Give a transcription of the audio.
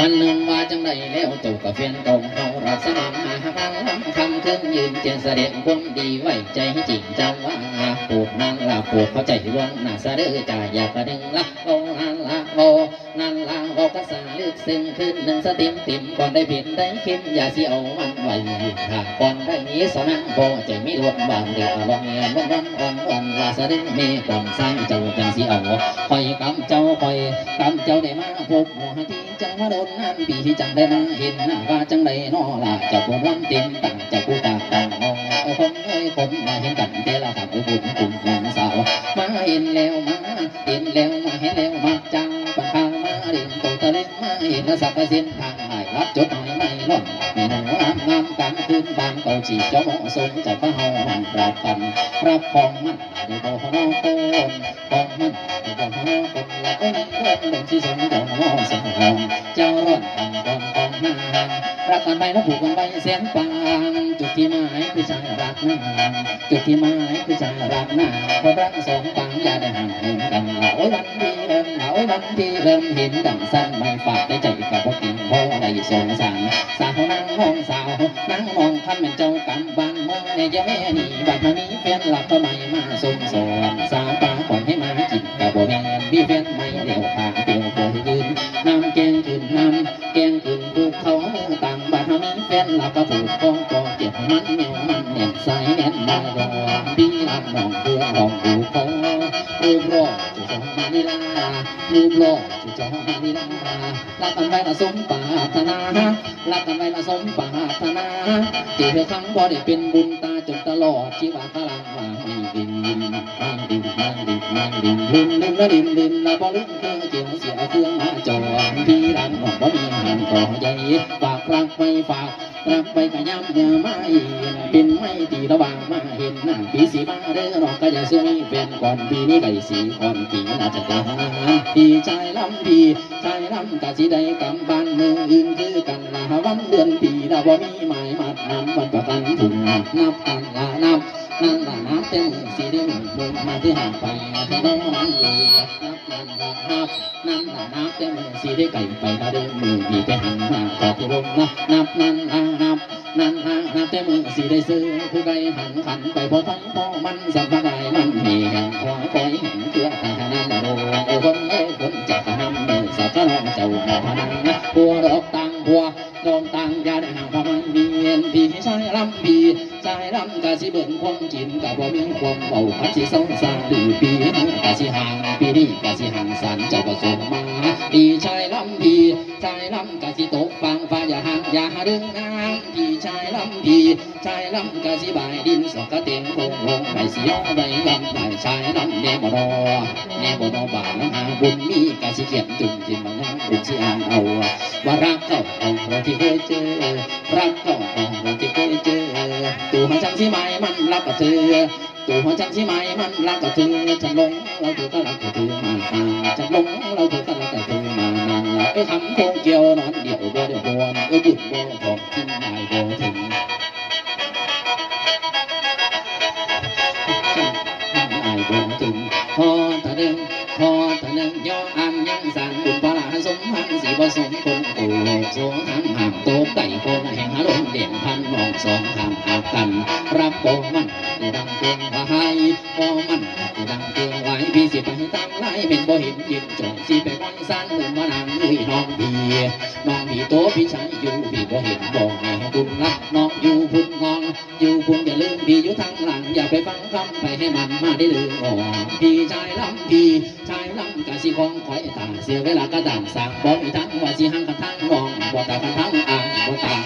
วันหนึ่งว่าจังใดแล้วเจ้าก็เฟียนตรงเขารับสนองหาหักลังลำคำขึ้นยืนเจียนเสด็จความดีไว้ใจให้จริงจังว่าปวดนางลาปวดเข้าใจรวงหน้าสะดือจ่าอยากกระดึงละเอ นันละโอนันละโอกษาลึกซึ้งขึ้นหนึ่งสติมติมก่อนได้ผิดได้คิดอย่าสิเอามันไว้ถ้ากก่อนได้นี้สนังโบใจไม่ลวนบางเดียวลองเงียนวันวันวันวันลาสะดึงมีความใส่เจ้าจังสิเอคอยกำเจ้าคอยกำเจ้าได้มาพบหัวที่จังมาโดนนั่นปีจังได้มาเห็นหน้าว่าจังได้นอละเจ้าผู้วันเต็มตั้งเจ้าผู้ตางตั้งมองคนเอ้ยคนมาเห็นกันเตละครับอุบุญกุ่มหลังสาวมาเห็นแล้วมา เห็นแล้วมาเห็นแล้วมาจังปัญหามาเรียนตัวตะเล็กมาเห็นสักเส้นทางหายรับจดหมายไม่ล่อนมีหนูงามงามกลางคืนบางเกาจีเจ้าหมอสมเจ้าพระเฮามันรับกันรับของมันในบ่อน้องคนของมันในบ่อน้องคนและก็ในเรื่องลงที่สมเจ้าหมอสมหองเจ้าร้อนทางกองกองห้างรักกันไปแล้วผูกกันไปเสียงปางจุดที่หมายคือชายรักนางจุดที่หมายคือชายรักนางเพราะรักสองปังอย่าได้ห่างเหินกัน เหลาวันที่เริ่มหลาวันที่เริ่มเห็นดังสั้นไม่ฝากได้ใจกับพวกกินพอได้สงสารสาวนางห้องสาวนางมองคันเป็นเจ้ากำบ้านเมืองในยะแม่นี่บัดมานี้เพียนหลับทำไมมาสมสอนสาวปาก่อนให้มากินกับบ่แม่นพี่เพียนไม่เดี่ยวทางเดียวเพื่อยืนน้ำแกงขึ้นน้ำแกงขึ้นภูเขาต่างบ้านมานี้เพียนหลับก็ผูกกองกองเจ็บมันเหนียวมันแน่นใสแน่นมาดองพี่ลำนองเพื่อลองดูเขารูปรอ จุจองมานิลารูปรอจุจองมานิลารักกันไว้ละสมปรารถนารักกันไว้ละสมปรารถนาที่เธอครั้งบ่ได้เป็นบุญตา จนตลอดชีวาพลังว่าม่ดินไม่ดินไม่ดินไม่ดินดินดินละดินดินละบ่ลืมเครื่องเกี่ยวเสียเครื่องมาจอพี่รันหอกบ่มีหันก่อใหญ่ฝากรักไปฝากรับไปกะย้ำเมื่อไม่เป็นไม่ตีระหว่างมาเห็นหน้าปีสีมาเด้อรอกก็จะซื้อมีเป็นก่อนปีนี้ไก่สีก่อนปีน่าจะแต่งงานพี่ชายลำพี่ชายลำกะสิได้กำบ้านเมืองอื่นคือกันละวันเดือนปีละบ่มีหมายมัดนำวันประกันถุง นับกันละนับนั่นละนับเต็มสีเดียวมุมมาที่ห่าไปที่โน้นเลยนับนั่นละนับนั่นน่ะนับแต่มือสีได้ไก่ไปตาเดินมือมีแต่หันมาต่อที่ลงนะนับนั่นอะนับนั่นอะนับแต่มือสีได้ซื้อผู้ใดหันขันไปพอทั้งพอมันสัมภาระมันมีแห่งควายคอยเห็นเกลือตาหน้าโดเออคนเอ้คนจักรนำเดินสักกะลองเจ้าหมอนังนะพัวดอกตังพัว ดอกตังยาได้นางพมังมีเงินพี่ชายลำพี่ชายลำกะสิเบิ่งความจินกะบ่มีความเบาพัดสิเศร้าซาดื้อปีนั้นกะสิห่างปีนี้กะสิห่างสันเจ้าประสมมาพี่ชายลำพี่ชายลำกะสิตกฟังฟ้าอย่าห่างอย่าหาดึงนางพีำพีชายลำกะสิบายดินสกะเต็งคงลงไปสิยอใบลำไปชายลำแนบรอแนบรอบาลหาบุญมีกะสิเขียนจุ่มที่มันยังบุญสิอ่านเอาว่ารักเก่าของเราที่เคยเจอ รักเก่าของเราที่เคยเจอตัวของฉันสิไม่มันรักกับเธอตัวของฉันใช่ไหมมันรักกับเธอฉันหลงเราเธอก็รักกับเธอมานานฉันหลงเราเธอก็รักกับเธอมา นานแล้วไอ้คำโคงเกี่ยวนอนเดี่ย วบ่เดี่ยวบวนเอ้ยบุญบ่ของทิ้งนายบ่ถึงนายบ่ถึงพอตะเดิงพอตะเดิงย่ออันยังสั่งบุญพลาสมหังสีบสมคงโอ้โสหังหางโตไก่โคแห่งหาลมเด่นพันมองสองทางหากันรับโปมันได้ดังเพียงว่าให้โปมันได้ดังเพียงไว้พี่สิไปตามไล่เป็นบ่เห็นยินจงสิไปก้อยสั้นหรือมานางเอ้ยน้องพี่น้องพี่โตพี่ชายอยู่พี่บ่เห็นบ่ให้บุญรักน้องอยู่พุ่นงองอยู่พุ่นอย่าลืมพี่อยู่ทางหลังอย่าไปฟังคำไปให้มันมาได้ลืมอ่อพี่ชายลำพี่ชายลำกะสิคงคอยต่างเสียเวลากระดางสางบ่กอีทั้งว่าสิหังกระทั่งมองบ่ตากระทั่งอ่างบ่ต่าง